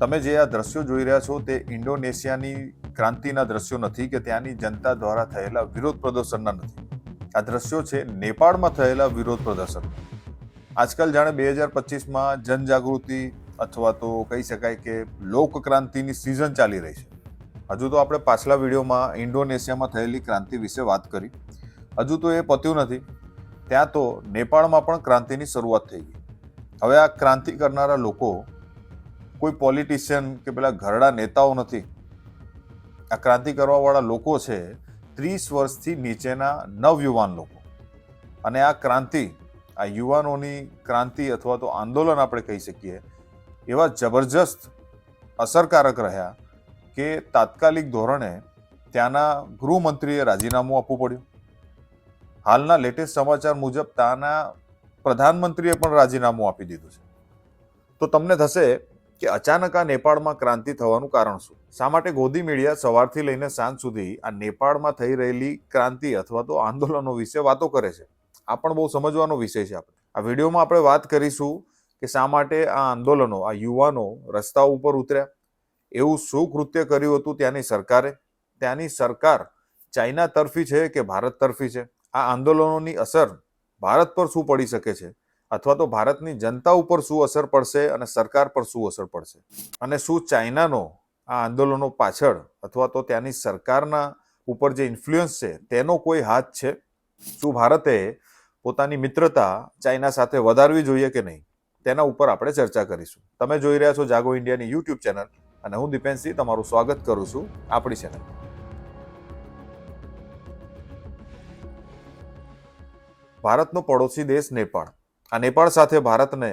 તમે જે આ દ્રશ્યો જોઈ રહ્યા છો તે ઇન્ડોનેશિયાની ક્રાંતિના દ્રશ્યો નથી કે ત્યાંની જનતા દ્વારા થયેલા વિરોધ પ્રદર્શનના નથી. આ દ્રશ્યો છે નેપાળમાં થયેલા વિરોધ પ્રદર્શન. આજકાલ જાણે બે હજાર પચીસમાં જનજાગૃતિ અથવા તો કહી શકાય કે લોક ક્રાંતિની સિઝન ચાલી રહી છે. હજુ તો આપણે પાછલા વિડીયોમાં ઇન્ડોનેશિયામાં થયેલી ક્રાંતિ વિશે વાત કરી. હજુ તો એ પત્યું નથી. ત્યાં તો નેપાળમાં પણ ક્રાંતિની શરૂઆત થઈ ગઈ. હવે આ ક્રાંતિ કરનારા લોકો કોઈ પોલિટિશિયન કે પેલા ઘરડા નેતાઓ નથી. આ ક્રાંતિ કરવાવાળા લોકો છે ત્રીસ વર્ષથી નીચેના નવયુવાન લોકો. અને આ ક્રાંતિ, આ યુવાનોની ક્રાંતિ અથવા તો આંદોલન આપણે કહી શકીએ, એવા જબરજસ્ત અસરકારક રહ્યા કે તાત્કાલિક ધોરણે ત્યાંના ગૃહમંત્રીએ રાજીનામું આપવું પડ્યું. હાલના લેટેસ્ટ સમાચાર મુજબ ત્યાંના પ્રધાનમંત્રીએ પણ રાજીનામું આપી દીધું છે. તો તમને થશે કે અચાનક આ નેપાળમાં ક્રાંતિ થવાનું કારણ શું? શા માટે ગોદી મીડિયા સવારથી લઈને સાંજ સુધી આ નેપાળમાં થઈ રહેલી ક્રાંતિ અથવા તો આંદોલનો વિશે વાતો કરે છે? આ પણ બહુ સમજવાનો વિષય છે આપણે. આ વિડીયોમાં આપણે વાત કરીશું કે શા માટે આ આંદોલનો, આ યુવાનો રસ્તા ઉપર ઉતર્યા? એવું શું કૃત્ય કર્યું હતું ત્યાંની સરકારે? ત્યાંની સરકાર ચાઇના તરફી છે કે ભારત તરફી છે? આ આંદોલનોની અસર ભારત પર શું પડી શકે છે? અથવા તો ભારતની જનતા ઉપર શું અસર પડશે અને સરકાર પર શું અસર પડશે? અને શું ચાઇનાનો આ આંદોલનો પાછળ અથવા તો ત્યાંની સરકારના ઉપર જે ઇન્ફ્લુઅન્સ છે, તેનો કોઈ હાથ છે? શું ભારતે પોતાની મિત્રતા ચાઇના સાથે વધારવી જોઈએ કે નહીં? તેના ઉપર આપણે ચર્ચા કરીશું. તમે જોઈ રહ્યા છો જાગો ઇન્ડિયાની યુટ્યુબ ચેનલ અને હું દીપેનસિંહ તમારું સ્વાગત કરું છું આપણી ચેનલ ભારતનો પડોશી દેશ નેપાળ. આ નેપાળ સાથે ભારતને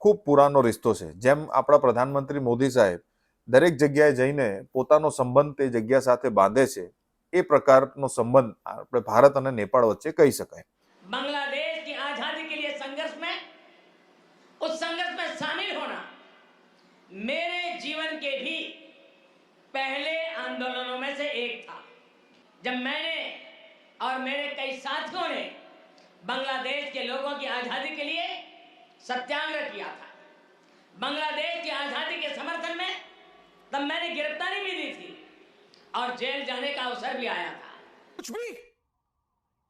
ખૂબ પુરાનો રિશ્તો છે જેમ આપણા પ્રધાનમંત્રી મોદી સાહેબ દરેક જગ્યાએ જઈને પોતાનો સંબંધ તે જગ્યા સાથે બાંધે છે એ પ્રકારનો સંબંધ આપણે ભારત અને નેપાળ વચ્ચે કહી શકાય बांग्लादेश की आजादी के लिए संघर्ष में उस संघर्ष में शामिल होना मेरे जीवन के भी पहले आंदोलनों में से एक था जब मैंने और मेरे कई साथियों ने बांग्लादेश के लोगों की आजादी के लिए सत्याग्रह किया था बांग्लादेश की आजादी के समर्थन में तब मैंने गिरफ्तारी भी दी थी और जेल जाने का अवसर भी आया था कुछ भी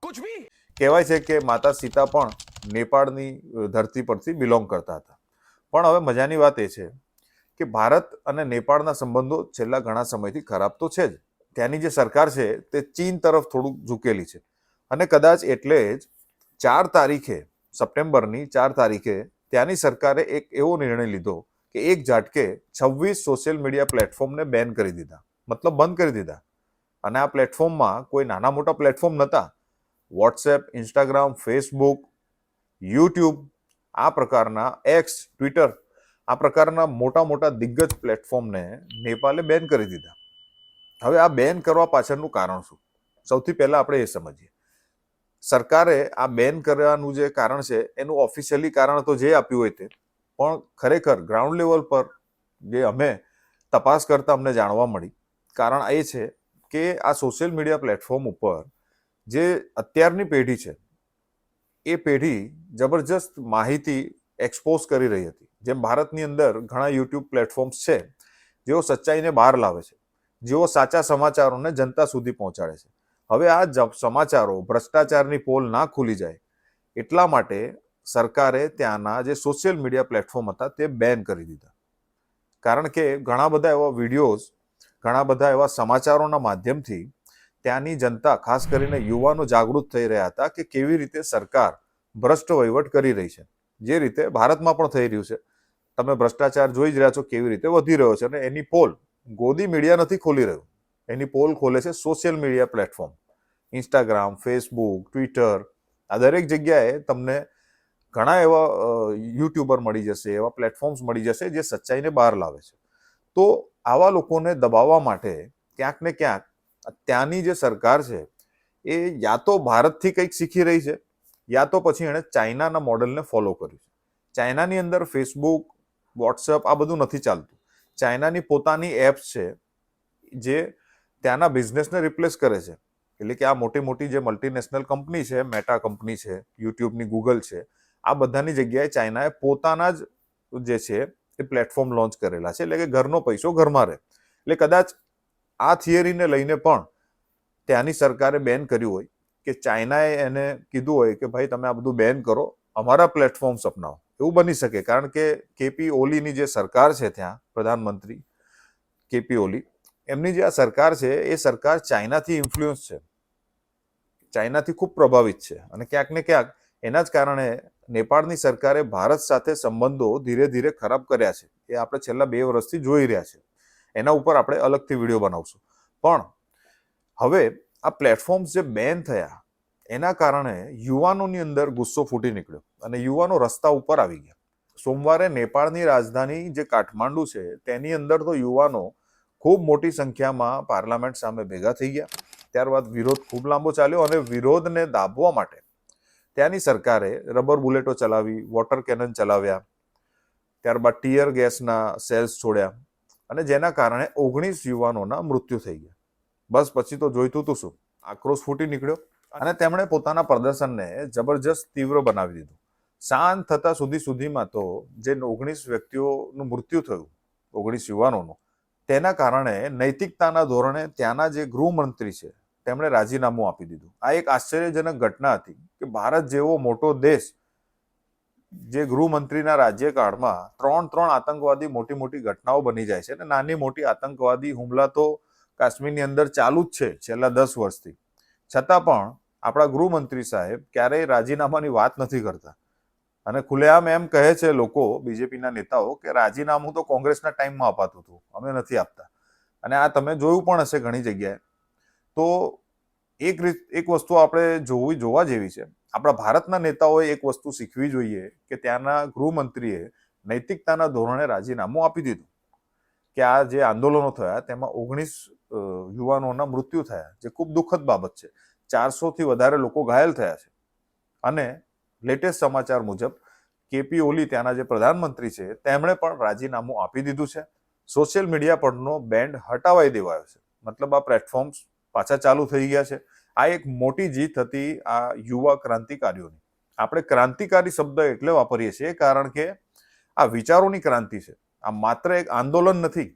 कुछ भी કહેવાય છે કે માતા સીતા પણ નેપાળની અ, ધરતી પરથી બિલોંગ કરતા હતા પણ હવે મજાની વાત એ છે કે ભારત અને નેપાળના સંબંધો છેલ્લા ઘણા સમયથી ખરાબ તો છે જ ત્યાંની જે સરકાર છે તે ચીન તરફ થોડુંક ઝૂકેલી છે અને કદાચ એટલે જ ચાર તારીખે, સપ્ટેમ્બરની ચાર તારીખે ત્યાંની સરકારે એક એવો નિર્ણય લીધો કે એક ઝાટકે છવ્વીસ સોશિયલ મીડિયા પ્લેટફોર્મને બેન કરી દીધા. મતલબ બંધ કરી દીધા. અને આ પ્લેટફોર્મમાં કોઈ નાના મોટા પ્લેટફોર્મ નહોતા વોટ્સએપ, ઇન્સ્ટાગ્રામ, ફેસબુક, યુટ્યુબ, આ પ્રકારના એક્સ, ટ્વિટર, આ પ્રકારના મોટા મોટા દિગ્ગજ પ્લેટફોર્મને નેપાલે બેન કરી દીધા. હવે આ બેન કરવા પાછળનું કારણ શું? સૌથી પહેલાં આપણે એ સમજીએ. સરકારે આ બેન કરવાનું જે કારણ છે, એનું ઓફિશિયલી કારણ તો જે આપ્યું હોય તે, પણ ખરેખર ગ્રાઉન્ડ લેવલ પર જે અમે તપાસ કરતા અમને જાણવા મળી. કારણ એ છે કે આ સોશિયલ મીડિયા પ્લેટફોર્મ ઉપર જે અત્યારની પેઢી છે, એ પેઢી જબરજસ્ત માહિતી એક્સપોઝ કરી રહી હતી. જેમ ભારતની અંદર ઘણા યુટ્યુબ પ્લેટફોર્મ્સ છે, જેઓ સચ્ચાઈને બહાર લાવે છે, જેઓ સાચા સમાચારોને જનતા સુધી પહોંચાડે છે. હવે આ સમાચારો ભ્રષ્ટાચારની પોલ ના ખુલી જાય. એટલા માટે સરકારે ત્યાંના જે સોશિયલ મીડિયા પ્લેટફોર્મ હતા તે બેન કરી દીધા. કારણ કે ઘણા બધા એવા વિડીયોઝ ઘણા બધા એવા સમાચારોના માધ્યમથી ત્યાંની જનતા, ખાસ કરીને યુવાનો જાગૃત થઈ રહ્યા હતા કે કેવી રીતે સરકાર ભ્રષ્ટ વહીવટ કરી રહી છે. જે રીતે ભારતમાં પણ થઈ રહ્યું છે. તમે ભ્રષ્ટાચાર જોઈ જ રહ્યા છો કેવી રીતે વધી રહ્યો છે અને એની પોલ ગોદી મીડિયા નથી ખોલી રહ્યું. એની પોલ ખોલે છે social media platform. Instagram Facebook Twitter આ દરેક જગ્યાએ તમને ઘણા એવા યુટ્યુબર મળી જશે, એવા પ્લેટફોર્મ્સ મળી જશે જે સચ્ચાઈને બહાર લાવે છે. તો આવા લોકોને દબાવવા માટે ક્યાંક ને ક્યાંક ત્યાંની જે સરકાર છે એ યા તો ભારતથી કંઈક શીખી રહી છે, યા તો પછી એણે ચાઇનાના મોડેલને ફોલો કર્યું છે. ચાઇનાની અંદર ફેસબુક વોટ્સઅપ આ બધું નથી ચાલતું. ચાઇનાની પોતાની એપ્સ છે જે ત્યાંના બિઝનેસને રિપ્લેસ કરે છે. એટલે કે આ મોટી મોટી જે મલ્ટીનેશનલ કંપની છે મેટા કંપની છે યુટ્યુબની ગૂગલ છે, આ બધાની જગ્યાએ ચાઇનાએ પોતાના જ જે છે એ પ્લેટફોર્મ લોન્ચ કરેલા છે. એટલે કે ઘરનો પૈસો ઘરમાં રહે. એટલે કદાચ આ થિયરીને લઈને પણ ત્યાંની સરકારે બેન કર્યું હોય કે ચાઇનાએ એને કીધું હોય કે ભાઈ તમે આ બધું બેન કરો, અમારા પ્લેટફોર્મ્સ અપનાવો. એવું બની શકે. કારણ કે કેપી ઓલીની જે સરકાર છે ત્યાં, પ્રધાનમંત્રી કેપી ઓલી એમની જે આ સરકાર છે, એ સરકાર ચાઇનાથી ઇન્ફ્લુઅન્સ છે. ચાઇનાથી ખૂબ પ્રભાવિત છે અને ક્યાંક ને ક્યાંક એના જ કારણે નેપાળની સરકારે ભારત સાથે સંબંધો ધીરે ધીરે ખરાબ કર્યા છે. એ આપણે છેલ્લા બે વર્ષથી જોઈ રહ્યા છે. એના ઉપર આપણે અલગથી વીડિયો બનાવશું. પણ હવે આ પ્લેટફોર્મ્સ જે બેન થયા, એના કારણે યુવાનોની અંદર ગુસ્સો ફૂટી નીકળ્યો અને યુવાનો રસ્તા ઉપર આવી ગયા. સોમવારે નેપાળની રાજધાની જે કાઠમાંડુ છે, તેની અંદર તો યુવાનો ખૂબ મોટી સંખ્યામાં પાર્લામેન્ટ સામે ભેગા થઈ ગયા. ત્યારબાદ વિરોધ ખૂબ લાંબો ચાલ્યો અને વિરોધને દાબવા માટે ત્યાંની સરકારે રબર બુલેટો ચલાવી, વોટર કેનન ચલાવ્યા. ત્યારબાદ ટીયર ગેસના સેલ્સ છોડ્યા અને જેના કારણે ઓગણીસ યુવાનોના મૃત્યુ થઈ ગયા. બસ પછી તો જોઈતું તું શું? આક્રોશ ફૂટી નીકળ્યો અને તેમણે પોતાના પ્રદર્શનને જબરજસ્ત તીવ્ર બનાવી દીધું. શાંત થતા સુધી સુધીમાં તો જે ઓગણીસ વ્યક્તિઓનું મૃત્યુ થયું, ઓગણીસ યુવાનોનું તેના કારણે નૈતિકતાના ધોરણે ત્યાંના જે ગૃહમંત્રી છે, તેમણે રાજીનામું આપી દીધું. આ એક આશ્ચર્યજનક ઘટના હતી કે ભારત જેવો મોટો દેશ જે ગૃહમંત્રીના રાજ્યકાળમાં ત્રણ ત્રણ આતંકવાદી મોટી મોટી ઘટનાઓ બની જાય છે અને નાની મોટી આતંકવાદી હુમલા તો કાશ્મીરની અંદર ચાલુ જ છે છેલ્લા દસ વર્ષથી. છતાં પણ આપણા ગૃહમંત્રી સાહેબ ક્યારેય રાજીનામાની વાત નથી કરતા. અને ખુલ્લેઆમ એમ કહે છે લોકો, બીજેપીના નેતાઓ, કે રાજીનામું તો કોંગ્રેસના ટાઈમમાં અપાતું હતું, અમે નથી આપતા. અને આ તમે જોયું પણ હશે ઘણી જગ્યાએ. તો એક રીત, એક વસ્તુ આપણે જોવી, જોવા જેવી છે. આપણા ભારતના નેતાઓએ એક વસ્તુ શીખવી જોઈએ, કે ત્યાંના ગૃહમંત્રીએ નૈતિકતાના ધોરણે રાજીનામું આપી દીધું. કે આ જે આંદોલનો થયા, તેમાં ઓગણીસ યુવાનોના મૃત્યુ થયા, જે ખૂબ દુઃખદ બાબત છે. ચારસોથી વધારે લોકો ઘાયલ થયા છે. અને લેટેસ્ટ સમાચાર મુજબ, કેપી ઓલી ત્યાંના જે પ્રધાનમંત્રી છે, તેમણે પણ રાજીનામું આપી દીધું છે. સોશિયલ મીડિયા પરનો બેન્ડ હટાવાઈ દેવાયો છે. મતલબ આ પ્લેટફોર્મ્સ પાછા ચાલુ થઈ ગયા છે. આ એક મોટી જીત હતી આ યુવા ક્રાંતિકારીઓની. આપણે ક્રાંતિકારી શબ્દ એટલે વાપરીએ છીએ કારણ કે આ વિચારોની ક્રાંતિ છે. આ માત્ર એક આંદોલન નથી.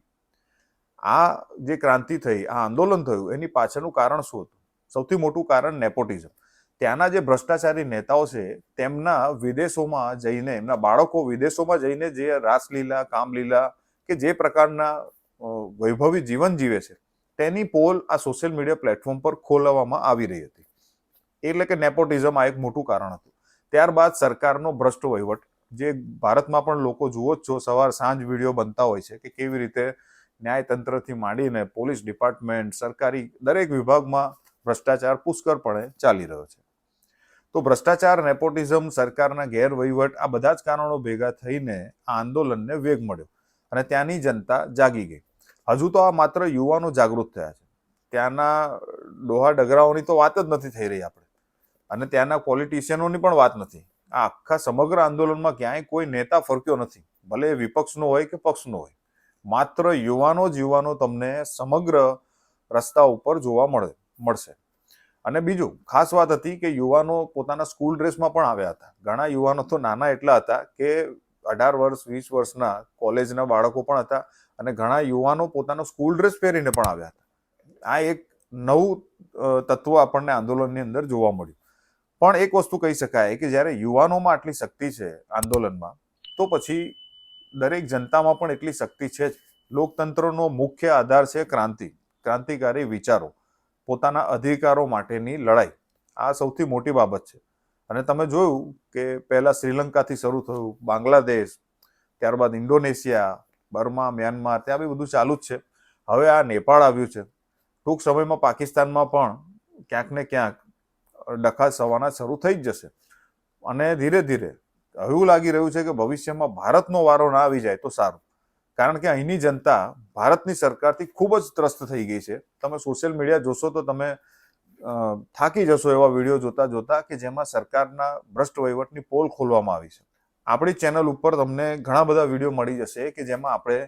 આ જે ક્રાંતિ થઈ, આ આંદોલન થયું, એની પાછળનું કારણ શું હતું? સૌથી મોટું કારણ નેપોટિઝમ. ત્યાંના જે ભ્રષ્ટાચારી નેતાઓ છે, તેમના વિદેશોમાં જઈને, એમના બાળકો વિદેશોમાં જઈને જે રાસલીલા, કામલીલા કે જે પ્રકારના વૈભવી જીવન જીવે છે, તેની પોલ આ સોશિયલ મીડિયા પ્લેટફોર્મ પર ખોલવામાં આવી રહી હતી. એટલે કે નેપોટિઝમ આ એક મોટું કારણ હતું. ત્યારબાદ સરકારનો ભ્રષ્ટ વહીવટ, જે ભારતમાં પણ લોકો જુઓ જ છો, સવાર સાંજ વીડિયો બનતા હોય છે કે કેવી રીતે ન્યાયતંત્રથી માંડીને પોલીસ ડિપાર્ટમેન્ટ, સરકારી દરેક વિભાગમાં ભ્રષ્ટાચાર પુષ્કળપણે ચાલી રહ્યો છે. તો ભ્રષ્ટાચાર, નેપોટિઝમ, સરકારના ગેરવહીવટ આ બધા જ કારણો ભેગા થઈને આ આંદોલનને વેગ મળ્યો અને ત્યાંની જનતા જાગી ગઈ. હજુ તો આ માત્ર યુવાનો જાગૃત થયા છે. ત્યાંના ડોહા ડગરાઓની તો વાત જ નથી થઈ રહી આપણે. અને ત્યાંના પોલિટિશિયનોની પણ વાત નથી. આ આખા સમગ્ર આંદોલનમાં ક્યાંય કોઈ નેતા ફરક્યો નથી. ભલે એ વિપક્ષનો હોય કે પક્ષનો હોય. માત્ર યુવાનો જ યુવાનો તમને સમગ્ર રસ્તા ઉપર જોવા મળે, મળશે. અને બીજું, ખાસ વાત હતી કે યુવાનો પોતાના સ્કૂલ ડ્રેસમાં પણ આવ્યા હતા. ઘણા યુવાનો તો નાના એટલા હતા કે અઢાર વર્ષ, વીસ વર્ષના કોલેજના બાળકો પણ હતા અને ઘણા યુવાનો પોતાનો સ્કૂલ ડ્રેસ પહેરીને પણ આવ્યા હતા. આ એક નવું તત્વ આપણને આંદોલનની અંદર જોવા મળ્યું. પણ એક વસ્તુ કહી શકાય કે જ્યારે યુવાનોમાં આટલી શક્તિ છે આંદોલનમાં, તો પછી દરેક જનતામાં પણ એટલી શક્તિ છે જ. લોકતંત્રનો મુખ્ય આધાર છે ક્રાંતિ, ક્રાંતિકારી વિચારો. પોતાના અધિકારો માટેની લડાઈ. આ સૌથી મોટી બાબત છે. અને તમે જોયું કે પહેલાં શ્રીલંકાથી શરૂ થયું, બાંગ્લાદેશ, ત્યારબાદ ઇન્ડોનેશિયા, બર્મા, મ્યાનમાર, ત્યાં બી બધું ચાલુ જ છે. હવે આ નેપાળ આવ્યું છે. ટૂંક સમયમાં પાકિસ્તાનમાં પણ ક્યાંક ને ક્યાંક ડખા સવાના શરૂ થઈ જ જશે. અને ધીરે ધીરે એવું લાગી રહ્યું છે કે ભવિષ્યમાં ભારતનો વારો ના આવી જાય તો સારું. કારણ કે અહીંની જનતા ભારતની સરકારથી ખૂબ જ ત્રસ્ત થઈ ગઈ છે. તમે સોશિયલ મીડિયા જોશો તો તમે થાકી જશો એવા વીડિયો જોતા જોતા કે જેમાં સરકારના ભ્રષ્ટ વહીવટની પોલ ખોલવામાં આવી છે. આપણી ચેનલ ઉપર તમને ઘણા બધા વીડિયો મળી જશે કે જેમાં આપણે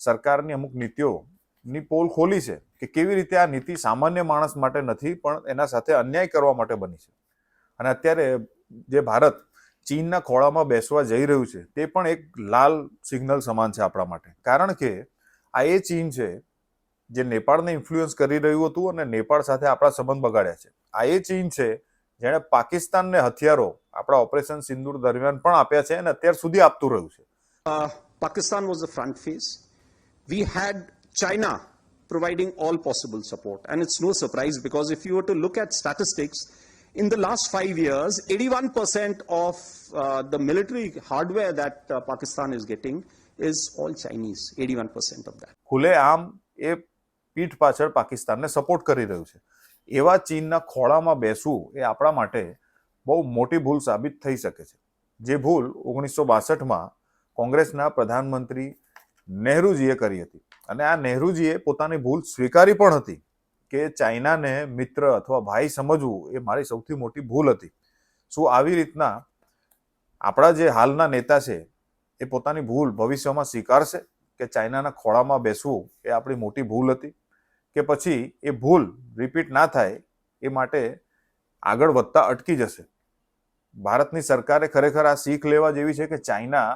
સરકારની અમુક નીતિઓની પોલ ખોલી છે કે કેવી રીતે આ નીતિ સામાન્ય માણસ માટે નથી પણ એના સાથે અન્યાય કરવા માટે બની છે. અને અત્યારે જે ભારત ચીનના ખોળામાં બેસવા જઈ રહ્યું છે તે પણ એક લાલ સિગ્નલ સમાન છે આપણા માટે. કારણ કે આ એ ચીન છે જે નેપાળને ઇન્ફ્લુઅન્સ કરી રહ્યું હતું અને નેપાળ સાથે આપણા સંબંધ બગાડ્યા છે. આ એ ચીન છે જેણે પાકિસ્તાનને હથિયારો આપણા ઓપરેશન સિંદૂર દરમિયાન પણ આપ્યા છે અને અત્યાર સુધી આપતું રહ્યું છે. Pakistan was the front face we had China providing all possible support and it's no surprise because if you to look at statistics, in the last five years, 81% of uh, the military hardware that uh, Pakistan is getting is all Chinese. 81% of that. આમ એ પીઠ પાછળ પાકિસ્તાનને support કરી રહ્યું છે એવા ચીનના ખોળામાં બેસવું એ આપણા માટે બહુ મોટી ભૂલ સાબિત થઈ શકે છે જે ભૂલ ઓગણીસો બાસઠમાં કોંગ્રેસના પ્રધાનમંત્રી નહેરુજીએ કરી હતી અને આ નહેરુજીએ પોતાની ભૂલ સ્વીકારી પણ હતી કે ચાઇનાને મિત્ર અથવા ભાઈ સમજવું એ મારી સૌથી મોટી ભૂલ હતી. શું આવી રીતના આપણા જે હાલના નેતા છે એ પોતાની ભૂલ ભવિષ્યમાં સ્વીકારશે કે ચાઇનાના ખોળામાં બેસવું એ આપણી મોટી ભૂલ હતી? કે પછી એ ભૂલ રિપીટ ના થાય એ માટે આગળ વધતા અટકી જશે? ભારતની સરકારે ખરેખર આ શીખ લેવા જેવી છે કે ચાઇના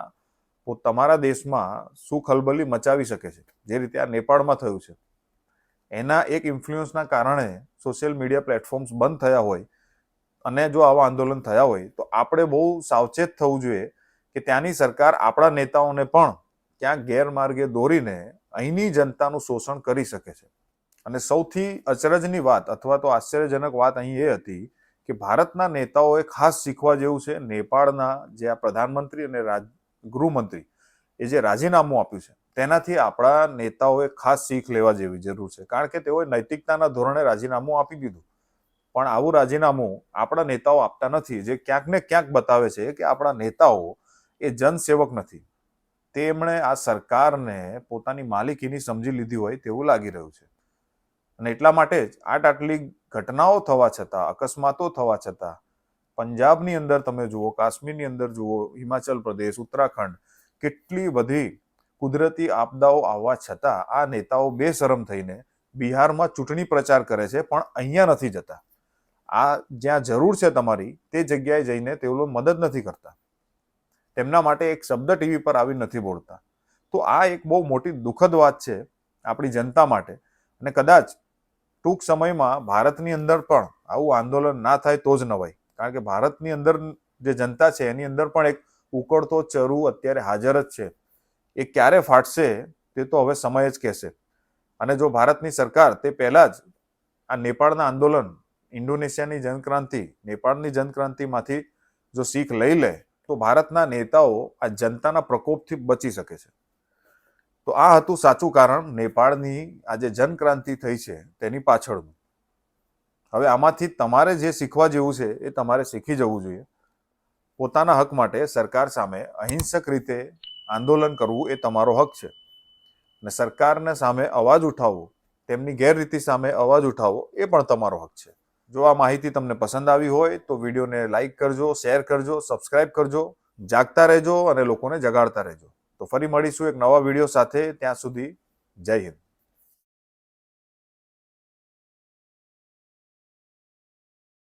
તમારા દેશમાં શું ખલબલી મચાવી શકે છે? જે રીતે આ નેપાળમાં થયું છે. એના એક ઇન્ફ્લુઅન્સના કારણે સોશિયલ મીડિયા પ્લેટફોર્મ્સ બંધ થયા હોય અને જો આવા આંદોલન થયા હોય, તો આપણે બહુ સાવચેત થવું જોઈએ કે ત્યાંની સરકાર આપણા નેતાઓને પણ ક્યાંક ગેરમાર્ગે દોરીને અહીંની જનતાનું શોષણ કરી શકે છે. અને સૌથી અચરજની વાત અથવા તો આશ્ચર્યજનક વાત અહીં એ હતી કે ભારતના નેતાઓએ ખાસ શીખવા જેવું છે, નેપાળના જે આ પ્રધાનમંત્રી અને રાજ ગૃહમંત્રી એ જે રાજીનામું આપ્યું છે તેનાથી આપણા નેતાઓએ ખાસ શીખ લેવા જેવી જરૂર છે. કારણ કે તેઓએ નૈતિકતાના ધોરણે રાજીનામું આપી દીધું. પણ આવું રાજીનામું આપણા નેતાઓ આપતા નથી. જે ક્યાંક ને ક્યાંક બતાવે છે કે આપણા નેતાઓ એ જનસેવક નથી. તેમણે આ સરકારને પોતાની માલિકીની સમજી લીધી હોય તેવું લાગી રહ્યું છે. અને એટલા માટે જ આટ આટલી ઘટનાઓ થવા છતાં, અકસ્માતો થવા છતાં, પંજાબની અંદર તમે જુઓ, કાશ્મીરની અંદર જુઓ, હિમાચલ પ્રદેશ, ઉત્તરાખંડ, કેટલી બધી કુદરતી આપદાઓ આવવા છતાં આ નેતાઓ બેશરમ થઈને બિહારમાં ચૂંટણી પ્રચાર કરે છે, પણ અહીંયા નથી જતા. આ જ્યાં જરૂર છે તમારી, તે જગ્યાએ જઈને તેઓ મદદ નથી કરતા. તેમના માટે એક શબ્દ ટીવી પર આવી નથી બોલતા. તો આ એક બહુ મોટી દુઃખદ વાત છે આપણી જનતા માટે. અને કદાચ ટૂંક સમયમાં ભારતની અંદર પણ આવું આંદોલન ના થાય તો જ નવાય. કારણ કે ભારતની અંદર જે જનતા છે, એની અંદર પણ એક ઉકળતો ચરુ અત્યારે હાજર જ છે. એ ક્યારે ફાટશે તે તો હવે સમય જ કહેશે. અને જો ભારતની સરકાર તે પહેલાં જ આ નેપાળના આંદોલન, ઇન્ડોનેશિયાની જનક્રાંતિ, નેપાળની જનક્રાંતિમાંથી જો શીખ લઈ લે, તો ભારતના નેતાઓ આ જનતાના પ્રકોપથી બચી શકે છે. તો આ હતું સાચું કારણ નેપાળની આ જે જનક્રાંતિ થઈ છે તેની પાછળનું. હવે આમાંથી તમારે જે શીખવા જેવું છે એ તમારે શીખી જવું જોઈએ. પોતાના હક માટે સરકાર સામે અહિંસક રીતે આંદોલન કરવું એ તમારો હક છે. અને સરકારને સામે અવાજ ઉઠાવવો, તેમની ગેરરીતિ સામે અવાજ ઉઠાવવો એ પણ તમારો હક છે. જો આ માહિતી તમને પસંદ આવી હોય તો વિડીયોને લાઇક કરજો, શેર કરજો, સબસ્ક્રાઇબ કરજો, જાગતા રહેજો અને લોકોને જગાડતા રહેજો. તો ફરી મળીશું એક નવા વીડિયો સાથે. ત્યાં સુધી જય હિન્દ.